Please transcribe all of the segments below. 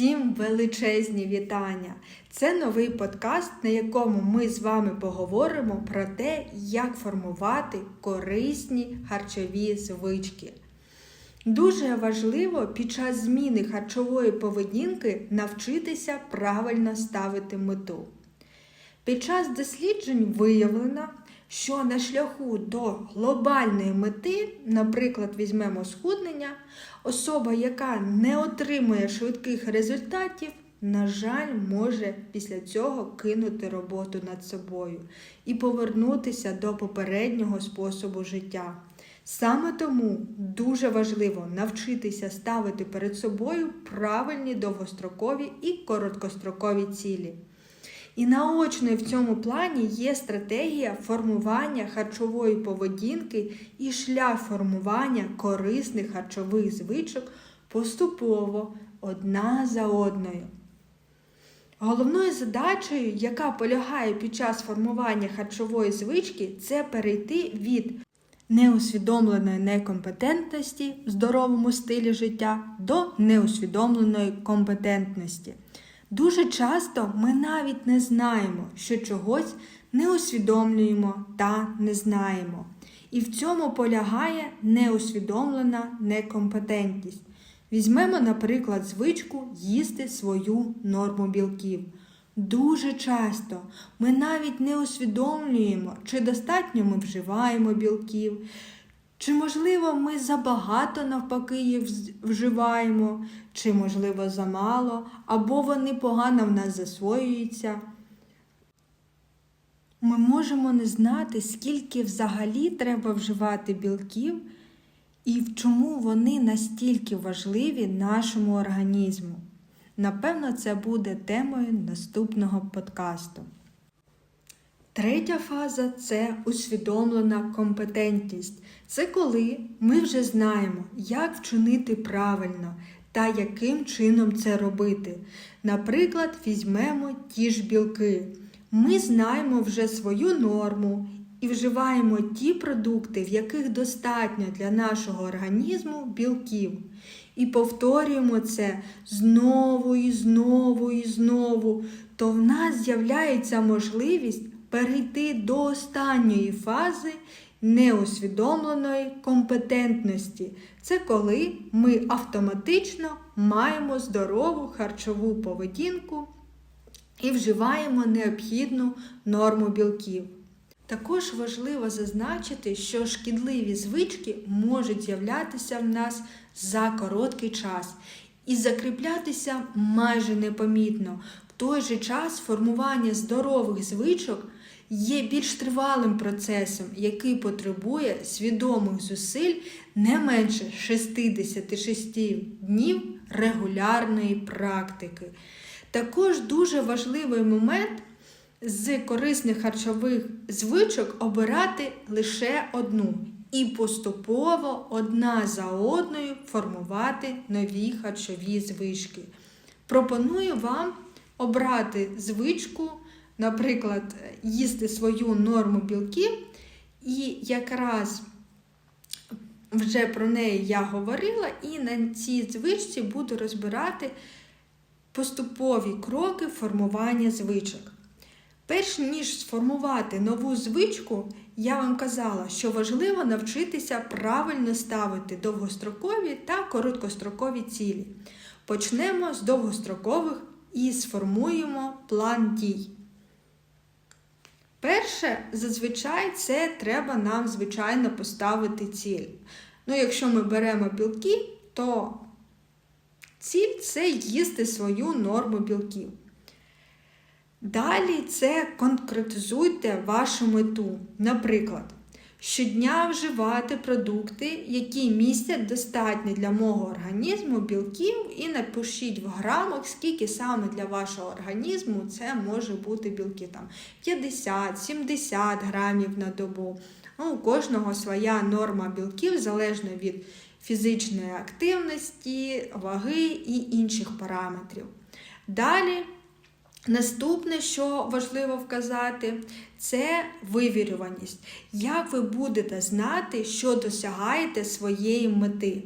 Всім величезні вітання! Це новий подкаст, на якому ми з вами поговоримо про те, як формувати корисні харчові звички. Дуже важливо під час зміни харчової поведінки навчитися правильно ставити мету. Під час досліджень виявлено, що на шляху до глобальної мети, наприклад, візьмемо схуднення, особа, яка не отримує швидких результатів, на жаль, може після цього кинути роботу над собою і повернутися до попереднього способу життя. Саме тому дуже важливо навчитися ставити перед собою правильні довгострокові і короткострокові цілі. І наочною в цьому плані є стратегія формування харчової поведінки і шлях формування корисних харчових звичок поступово одна за одною. Головною задачею, яка полягає під час формування харчової звички, це перейти від неусвідомленої некомпетентності в здоровому стилі життя до неусвідомленої компетентності. Дуже часто ми навіть не знаємо, що чогось не усвідомлюємо та не знаємо. І в цьому полягає неусвідомлена некомпетентність. Візьмемо, наприклад, звичку їсти свою норму білків. Дуже часто ми навіть не усвідомлюємо, чи достатньо ми вживаємо білків, чи, можливо, ми забагато навпаки їх вживаємо, чи, можливо, замало, або вони погано в нас засвоюються. Ми можемо не знати, скільки взагалі треба вживати білків і в чому вони настільки важливі нашому організму. Напевно, це буде темою наступного подкасту. Третя фаза це усвідомлена компетентність. Це коли ми вже знаємо, як вчинити правильно та яким чином це робити. Наприклад, візьмемо ті ж білки. Ми знаємо вже свою норму і вживаємо ті продукти, в яких достатньо для нашого організму білків. І повторюємо це знову і знову і знову, то в нас з'являється можливість перейти до останньої фази неусвідомленої компетентності. Це коли ми автоматично маємо здорову харчову поведінку і вживаємо необхідну норму білків. Також важливо зазначити, що шкідливі звички можуть з'являтися в нас за короткий час і закріплятися майже непомітно. В той же час формування здорових звичок є більш тривалим процесом, який потребує свідомих зусиль не менше 66 днів регулярної практики. Також дуже важливий момент з корисних харчових звичок обирати лише одну і поступово одна за одною формувати нові харчові звички. Пропоную вам обрати звичку, наприклад, їсти свою норму білків, і якраз вже про неї я говорила, і на цій звичці буду розбирати поступові кроки формування звичок. Перш ніж сформувати нову звичку, я вам казала, що важливо навчитися правильно ставити довгострокові та короткострокові цілі. Почнемо з довгострокових і сформуємо план дій. Перше, зазвичай, це треба нам, звичайно, поставити ціль. Ну, якщо ми беремо білки, то ціль це їсти свою норму білків. Далі це конкретизуйте вашу мету. Наприклад, щодня вживати продукти, які містять достатньо для мого організму білків, і напишіть в грамах, скільки саме для вашого організму це може бути білки. Там 50-70 грамів на добу. Ну, У кожного своя норма білків залежно від фізичної активності, ваги і інших параметрів. Далі. Наступне, що важливо вказати, це вивірюваність. Як ви будете знати, що досягаєте своєї мети?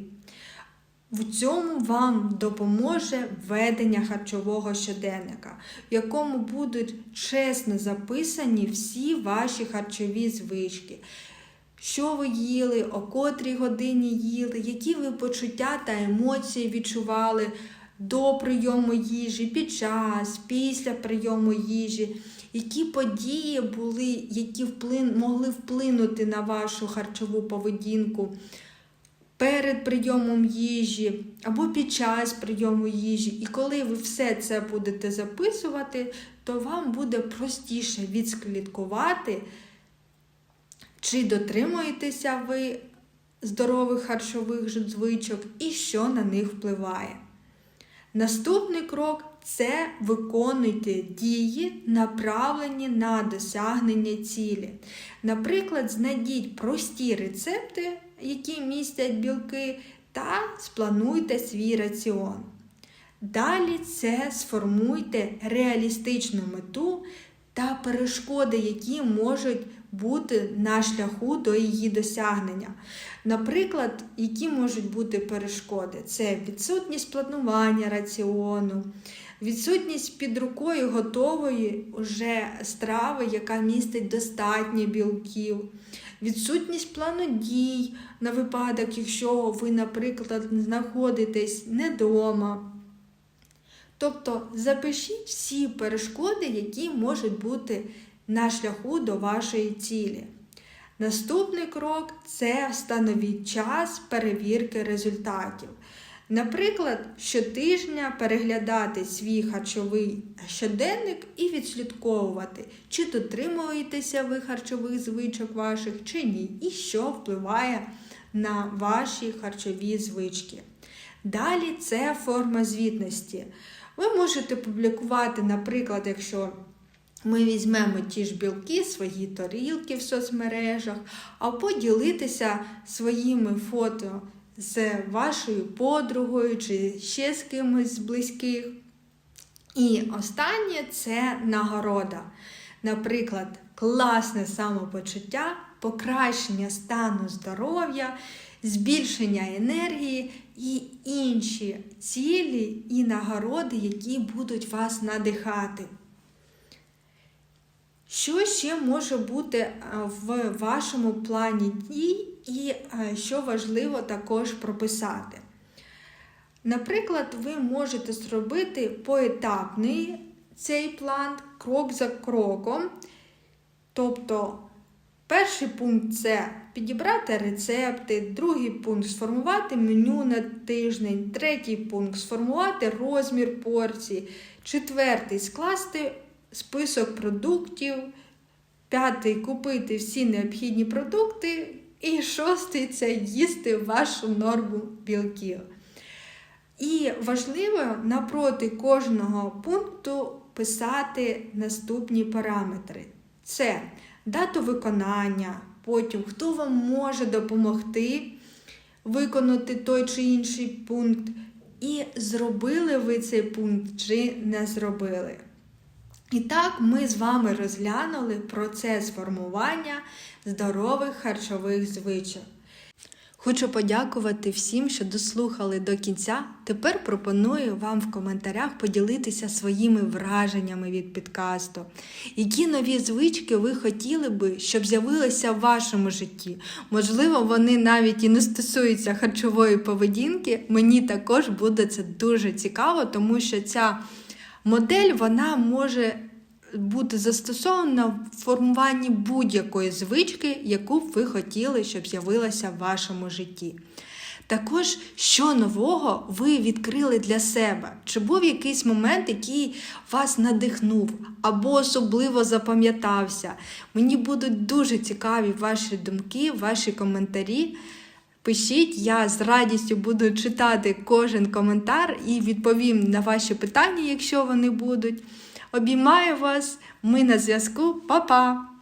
В цьому вам допоможе ведення харчового щоденника, в якому будуть чесно записані всі ваші харчові звички. Що ви їли, о котрій годині їли, які ви почуття та емоції відчували до прийому їжі, під час, після прийому їжі, які події були, які вплин, могли вплинути на вашу харчову поведінку перед прийомом їжі або під час прийому їжі. І коли ви все це будете записувати, то вам буде простіше відслідкувати, чи дотримуєтеся ви здорових харчових звичок і що на них впливає. Наступний крок це виконуйте дії, направлені на досягнення цілі. Наприклад, знайдіть прості рецепти, які містять білки, та сплануйте свій раціон. Далі це сформуйте реалістичну мету та перешкоди, які можуть бути на шляху до її досягнення. Наприклад, які можуть бути перешкоди? Це відсутність планування раціону, відсутність під рукою готової вже страви, яка містить достатньо білків, відсутність плану дій на випадок, якщо ви, наприклад, знаходитесь не вдома. Тобто запишіть всі перешкоди, які можуть бути на шляху до вашої цілі. Наступний крок це встановіть час перевірки результатів. Наприклад, щотижня переглядати свій харчовий щоденник і відслідковувати, чи дотримуєтеся ви харчових звичок ваших, чи ні, і що впливає на ваші харчові звички. Далі це форма звітності. Ви можете публікувати, наприклад, якщо ми візьмемо ті ж білки, свої тарілки в соцмережах, а поділитися своїми фото з вашою подругою чи ще з кимось з близьких. І останнє це нагорода. Наприклад, класне самопочуття, покращення стану здоров'я, збільшення енергії і інші цілі і нагороди, які будуть вас надихати. Що ще може бути е, в вашому плані дій, і е, що важливо також прописати? Наприклад, ви можете зробити поетапний цей план крок за кроком. Тобто, перший пункт це підібрати рецепти, другий пункт сформувати меню на тиждень, третій пункт сформувати розмір порцій, четвертий скласти список продуктів, п'ятий купити всі необхідні продукти, і шостий це їсти вашу норму білків. І важливо напроти кожного пункту писати наступні параметри: це дату виконання, потім хто вам може допомогти виконати той чи інший пункт, і зробили ви цей пункт чи не зробили. І так ми з вами розглянули процес формування здорових харчових звичок. Хочу подякувати всім, що дослухали до кінця. Тепер пропоную вам в коментарях поділитися своїми враженнями від підкасту. Які нові звички ви хотіли би, щоб з'явилися в вашому житті? Можливо, вони навіть і не стосуються харчової поведінки. Мені також буде це дуже цікаво, тому що ця модель вона може бути застосована в формуванні будь-якої звички, яку б ви хотіли, щоб з'явилася в вашому житті. Також, що нового ви відкрили для себе? Чи був якийсь момент, який вас надихнув або особливо запам'ятався? Мені будуть дуже цікаві ваші думки, ваші коментарі. Пишіть, я з радістю буду читати кожен коментар і відповім на ваші питання, якщо вони будуть. Обіймаю вас, ми на зв'язку, Па-па!